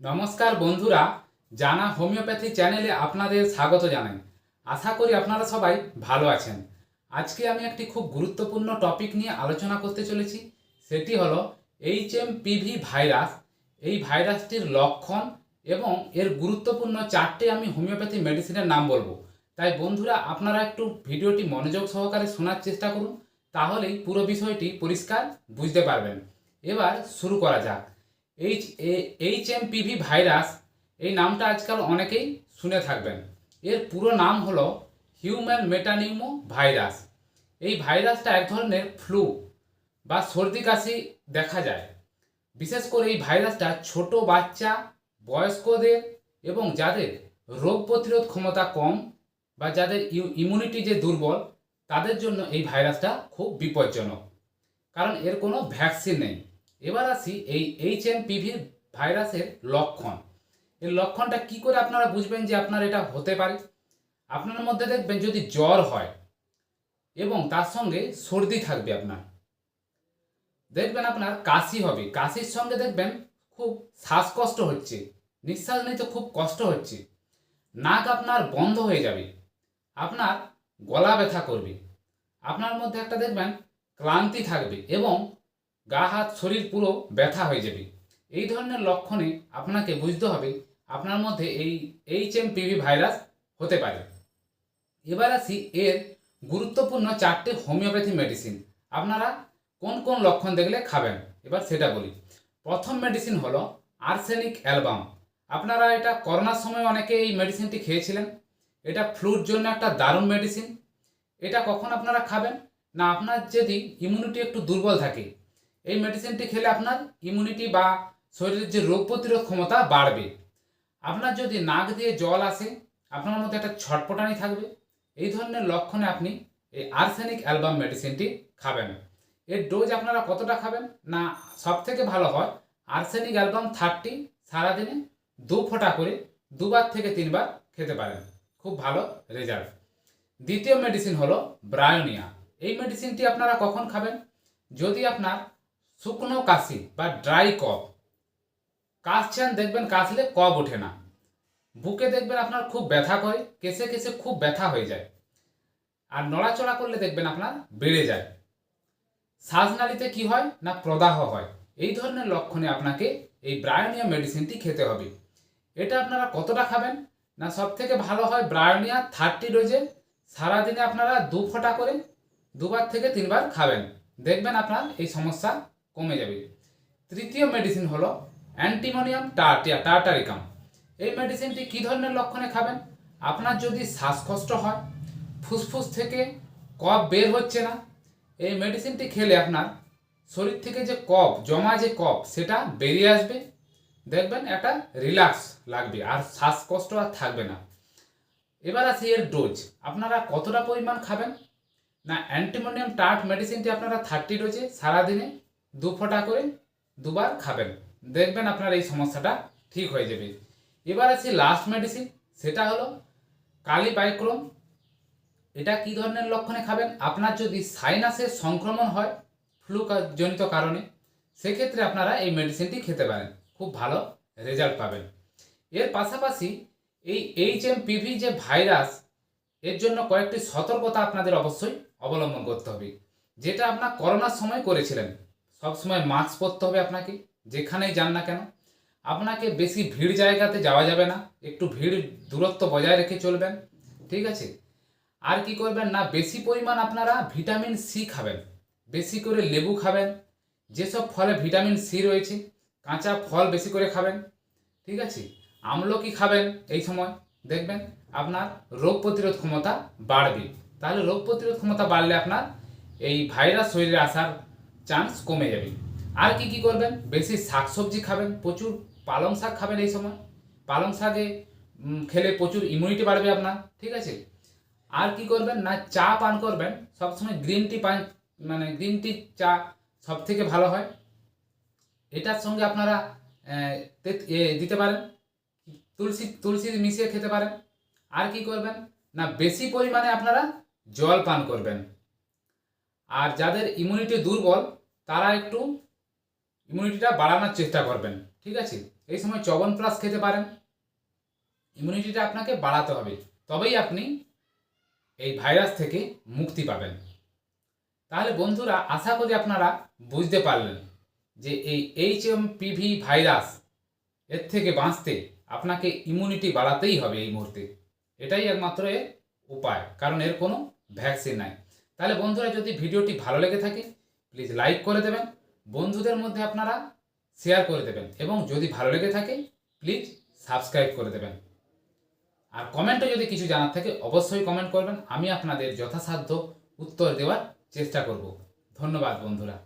নমস্কার বন্ধুরা, জানা হোমিওপ্যাথি চ্যানেলে আপনাদের স্বাগত জানাই। আশা করি আপনারা সবাই ভালো আছেন। আজকে আমি একটি খুব গুরুত্বপূর্ণ টপিক নিয়ে আলোচনা করতে চলেছি, সেটি হলো এইচ এম পিভি ভাইরাস। এই ভাইরাসটির লক্ষণ এবং এর গুরুত্বপূর্ণ চারটে আমি হোমিওপ্যাথি মেডিসিনের নাম বলব। তাই বন্ধুরা, আপনারা একটু ভিডিওটি মনোযোগ সহকারে শোনার চেষ্টা করুন, তাহলেই পুরো বিষয়টি পরিষ্কার বুঝতে পারবেন। এবার শুরু করা যাক। H H M P V virus এই নামটা আজকাল অনেকেই শুনে থাকবেন। এর পুরো নাম হলো হিউম্যান মেটানিউমো ভাইরাস এই ভাইরাসটা এক ধরনের ফ্লু বা সর্দি কাশি দেখা যায়। বিশেষ করে এই ভাইরাসটা ছোট বাচ্চা, বয়স্কদের এবং যাদের রোগ প্রতিরোধ ক্ষমতা কম বা যাদের ইমিউনিটি যে দুর্বল, তাদের জন্য এই ভাইরাসটা খুব বিপজ্জনক। কারণ এর কোনো ভ্যাকসিন নেই। এবার আসি এই এইচ এম পিভি ভাইরাসের লক্ষণ। এর লক্ষণটা কি করে আপনারা বুঝবেন যে আপনার এটা হতে পারে? আপনার মধ্যে দেখবেন যদি জ্বর হয় এবং তার সঙ্গে সর্দি থাকবে আপনার, দেখবেন আপনার কাশি হবে। কাশির সঙ্গে দেখবেন খুব শ্বাসকষ্ট হচ্ছে, নিঃশ্বাস নিতে খুব কষ্ট হচ্ছে, নাক আপনার বন্ধ হয়ে যাবে, আপনার গলা ব্যথা করবে, আপনার মধ্যে একটা দেখবেন ক্লান্তি থাকবে এবং গা হাত শরীর পুরো ব্যথা হয়ে যাবে। এই ধরনের লক্ষণে আপনাকে বুঝতে হবে, আপনার মধ্যে এই এইচ এম পিভি ভাইরাস হতে পারে। এবার আসি এর গুরুত্বপূর্ণ চারটে হোমিওপ্যাথি মেডিসিন আপনারা কোন কোন লক্ষণ দেখলে খাবেন? এবার সেটা বলি। প্রথম মেডিসিন হলো আর্সেনিক অ্যালবাম আপনারা এটা করোনার সময় অনেকে এই মেডিসিনটি খেয়েছিলেন। এটা ফ্লুর জন্য একটা দারুণ মেডিসিন এটা কখন আপনারা খাবেন? না, আপনার যদি ইমিউনিটি একটু দুর্বল থাকে এই মেডিসিনটি খেলে আপনার ইমিউনিটি বা শরীরের যে রোগ প্রতিরোধ ক্ষমতা বাড়বে। আপনার যদি নাক দিয়ে জল আসে, আপনার মধ্যে একটা ছটপটানি থাকবে। এই ধরনের লক্ষণে আপনি এই আর্সেনিক অ্যালবাম মেডিসিনটি খাবেন। এর ডোজ আপনারা কতটা খাবেন? না সব থেকে ভালো হয় আর্সেনিক অ্যালবাম থার্টি সারাদিনে দু ফোঁটা করে দুবার থেকে তিনবার খেতে পারেন। খুব ভালো রেজাল্ট দ্বিতীয় মেডিসিন হলো ব্রায়োনিয়া। এই মেডিসিনটি আপনারা কখন খাবেন? যদি আপনার শুকনো কাশি বা ড্রাই কফ কাশছেন দেখবেন কাশলে কফ ওঠে না। বুকে দেখবেন আপনার খুব ব্যথা করে কেসে কেসে খুব ব্যথা হয়ে যায়। আর নড়াচড়া করলে দেখবেন আপনার বেড়ে যায়। শ্বাস শ্বাসনালীতে কি হয় না প্রদাহ হয়? এই ধরনের লক্ষণে আপনাকে এই ব্রায়োনিয়া মেডিসিনটি খেতে হবে। এটা আপনারা কতটা খাবেন? না সব থেকে ভালো হয় ব্রায়োনিয়া থার্টি ডোজে? সারাদিনে আপনারা দু ফোঁটা করে দুবার থেকে তিনবার খাবেন। দেখবেন আপনার এই সমস্যা কমে যাবে। তৃতীয় মেডিসিন হলো অ্যান্টিমোনিয়াম টার্টিয়া টার্টারিকাম এই মেডিসিনটি কী ধরনের লক্ষণে খাবেন? আপনার যদি শ্বাসকষ্ট হয়, ফুসফুস থেকে কফ বের হচ্ছে না, এই মেডিসিনটি খেলে আপনার শরীর থেকে যে কফ, জমা যে কফ, সেটা বেরিয়ে আসবে। দেখবেন একটা রিল্যাক্স লাগবে, আর শ্বাসকষ্ট আর থাকবে না। এবার আসি এর ডোজ আপনারা কতটা পরিমাণ খাবেন? না অ্যান্টিমোনিয়াম টার্ট মেডিসিনটি আপনারা থার্টি ডোজে সারাদিনে দু ফোঁটা করে দুবার খাবেন। দেখবেন আপনার এই সমস্যাটা ঠিক হয়ে যাবে। এবার আসি লাস্ট মেডিসিন সেটা হলো কালি কালিবাইক্রোম এটা কি ধরনের লক্ষণে খাবেন? আপনার যদি সাইনাসের সংক্রমণ হয় ফ্লু জনিত কারণে, সেক্ষেত্রে আপনারা এই মেডিসিনটি খেতে পারেন। খুব ভালো রেজাল্ট পাবেন। এর পাশাপাশি এই এইচ এম পিভি যে ভাইরাস এর জন্য কয়েকটি সতর্কতা আপনাদের অবশ্যই অবলম্বন করতে হবে। যেটা আপনার করোনার সময় করেছিলেন। সবসময় মাস্ক পরতে হবে আপনাকে, যেখানেই যান না কেন। আপনাকে বেশি ভিড় জায়গাতে যাওয়া যাবে না, একটু ভিড় দূরত্ব বজায় রেখে চলবেন, ঠিক আছে? আর কি করবেন না, বেশি পরিমাণ আপনারা ভিটামিন সি খাবেন, বেশি করে লেবু খাবেন, যেসব ফলে ভিটামিন সি রয়েছে, কাঁচা ফল বেশি করে খাবেন, ঠিক আছে? আমলকি খাবেন এই সময়, দেখবেন আপনার রোগ প্রতিরোধ ক্ষমতা বাড়বে। তাহলে রোগ প্রতিরোধ ক্ষমতা বাড়লে আপনার এই ভাইরাস শরীরে আসার চান্স কমে যাবে। আর কি কি করবেন? বেশি শাকসবজি খাবেন, প্রচুর পালং শাক খাবেন এই সময়। পালং শাকে খেলে প্রচুর ইমিউনিটি বাড়বে আপনার, ঠিক আছে? আর কি করবেন? না, চা পান করবেন। সবসময় গ্রিন টি পান মানে গ্রিন টি চা সব থেকে ভালো হয়। এটার সঙ্গে আপনারা দিতে পারেন। তুলসী তুলসী মিশিয়ে খেতে পারেন। আর কি করবেন? না, বেশি পরিমাণে আপনারা জল পান করবেন। আর যাদের ইমিউনিটি দুর্বল তারা একটু ইমিউনিটিটা বাড়ানোর চেষ্টা করবেন, ঠিক আছে? এই সময় চবন প্লাস খেতে পারেন। ইমিউনিটিটা আপনাকে বাড়াতে হবে। তবেই আপনি এই ভাইরাস থেকে মুক্তি পাবেন। তাহলে বন্ধুরা, আশা করি আপনারা বুঝতে পারলেন যে এই এইচ এম পিভি ভাইরাস এর থেকে বাঁচতে আপনাকে ইমিউনিটি বাড়াতেই হবে এই মুহূর্তে। এটাই একমাত্র এর উপায়, কারণ এর কোনো ভ্যাকসিন নাই। তাহলে বন্ধুরা, যদি ভিডিওটি ভালো লেগে থাকে প্লিজ লাইক করে দেবেন, বন্ধুদের মধ্যে আপনারা শেয়ার করে দেবেন, এবং যদি ভালো লেগে থাকে প্লিজ সাবস্ক্রাইব করে দেবেন। আর কমেন্টে যদি কিছু জানার থাকে, অবশ্যই কমেন্ট করবেন, আমি আপনাদের যথাসাধ্য উত্তর দেওয়ার চেষ্টা করব। ধন্যবাদ বন্ধুরা।